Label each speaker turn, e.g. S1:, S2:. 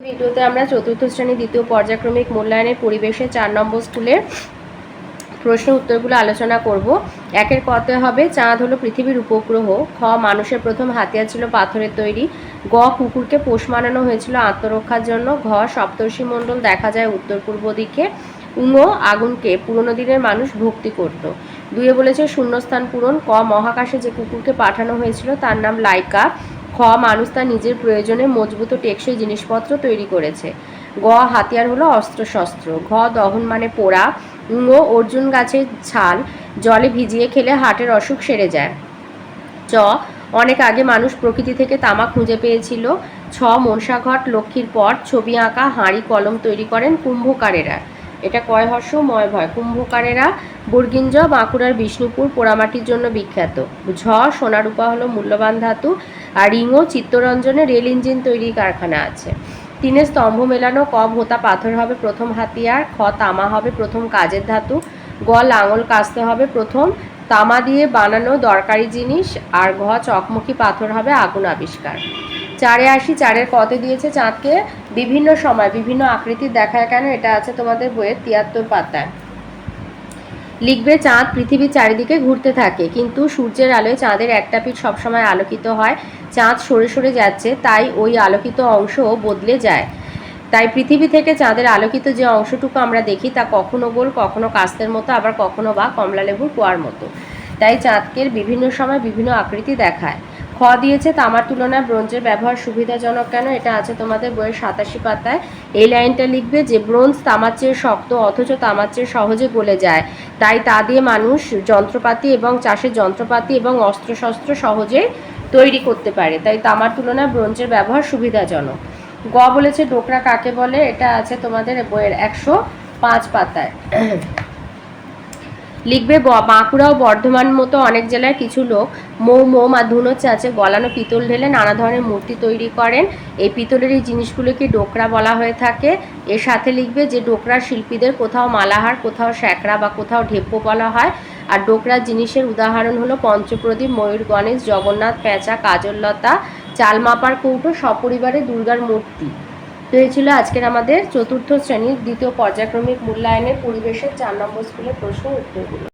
S1: ভিডিওতে আমরা চতুর্থ শ্রেণি দ্বিতীয় পর্যায়ক্রমিক মূল্যায়নের পরিবেশে চার নম্বর স্কুলের প্রশ্ন উত্তরগুলো আলোচনা করব। একের কতে হবে চাঁদ হলো পৃথিবীর উপগ্রহ। খ, মানুষের প্রথম হাতিয়ার ছিল পাথরের তৈরি। গ, কুকুরকে পোষ মানানো হয়েছিল আত্মরক্ষার জন্য। ঘ, সপ্তর্ষি মণ্ডল দেখা যায় উত্তর পূর্ব দিকে। উঙ আগুনকে পুরনো দিনের মানুষ ভক্তি করত। দুয়ে বলেছে শূন্যস্থান পূরণ। ক, মহাকাশে যে কুকুরকে পাঠানো হয়েছিল তার নাম লাইকা। খ মানুষ তার নিজের প্রয়োজনে মজবুত টেকসই জিনিসপত্র তৈরি করেছে। গ হাতিয়ার হলো অস্ত্রশস্ত্র। ঘ দহন মানে পোড়া ঙ অর্জুন গাছের ছাল, জলে ভিজিয়ে খেলে হার্টের অসুখ সেরে যায়। চ, অনেক আগে মানুষ প্রকৃতি থেকে তামা খুঁজে পেয়েছিল। ছ মনসাঘট লক্ষ্মীর পট, ছবি আঁকা, হাঁড়ি, কলম তৈরি করেন কুম্ভকারেরা। এটা কয় হর্ষ ময় ভয়। কুম্ভকারেরা বুর্গিঞ্জ বাঁকুড়ার বিষ্ণুপুর, পোড়ামাটির জন্য বিখ্যাত। ঝ, সোনারূপা হলো মূল্যবান ধাতু আর রিঙো চিত্তরঞ্জনে রেল ইঞ্জিন তৈরি কারখানা আছে। তিনে স্তম্ভ মেলানো, ক, ভোতা পাথর হবে প্রথম হাতিয়ার, খ, তামা হবে প্রথম কাজের ধাতু, গ, লাঙল কাস্তে হবে প্রথম, তামা দিয়ে বানানো দরকারি জিনিস, আর ঘ চকমকি পাথর হবে আগুন আবিষ্কার। চারে আসি, চারের কতে দিয়েছে চাঁদকে। বিভিন্ন সময়, বিভিন্ন আকৃতির দেখায় কেন এটা আছে তোমাদের বইয়ের তিয়াত্তর পাতায়। লিখবে চাঁদ পৃথিবীর চারিদিকে ঘুরতে থাকে, কিন্তু সূর্যের আলোয় চাঁদের একটা পিঠ সবসময় আলোকিত হয়। চাঁদ সরে সরে যাচ্ছে, তাই ওই আলোকিত অংশও বদলে যায়। তাই পৃথিবী থেকে চাঁদের আলোকিত যে অংশটুকু আমরা দেখি, তা কখনো গোল, কখনো কাস্তের মতো, আবার কখনো বা কমলালেবুর কুয়ার মতো। তাই চাঁদকে বিভিন্ন সময় বিভিন্ন আকৃতি দেখায়। খ দিয়েছে তামার তুলনায় ব্রোঞ্জের ব্যবহার সুবিধাজনক কেন? এটা আছে তোমাদের বইয়ের সাতাশি পাতায়। এই লাইনটা লিখবে যে, ব্রোঞ্জ তামার চেয়ে শক্ত, অথচ তামার চেয়ে সহজে গলে যায়। তাই তা দিয়ে মানুষ যন্ত্রপাতি এবং চাষের যন্ত্রপাতি এবং অস্ত্রশস্ত্র সহজে তৈরি করতে পারে। তাই তামার তুলনায় ব্রোঞ্জের ব্যবহার সুবিধাজনক। গ বলেছে, ডোকরা কাকে বলে? এটা আছে তোমাদের বইয়ের একশো পাঁচ পাতায়। লিখবে বাঁকুড়া ও বর্ধমান মতো অনেক জেলার কিছু লোক মৌ মোম আর ধুনো, চাচে গলানো পিতল ঢেলে নানা ধরনের মূর্তি তৈরি করেন। এই পিতলের এই জিনিসগুলোকে ডোকরা বলা হয়ে থাকে। এর সাথে লিখবে যে, ডোকরার শিল্পীদের কোথাও মালাহার, কোথাও শ্যাকরা বা কোথাও ঢেপ্পো বলা হয়। আর ডোকরার জিনিসের উদাহরণ হলো পঞ্চপ্রদীপ, ময়ূর গণেশ, জগন্নাথ, পেঁচা, কাজললতা চাল মাপার কৌটো, সপরিবারে দুর্গার মূর্তি। তো এই ছিল আজকের আমাদের চতুর্থ শ্রেণির দ্বিতীয় পর্যায়ক্রমিক মূল্যায়নের পরিবেশের চার নম্বর স্কুলের প্রশ্ন উত্তরগুলো।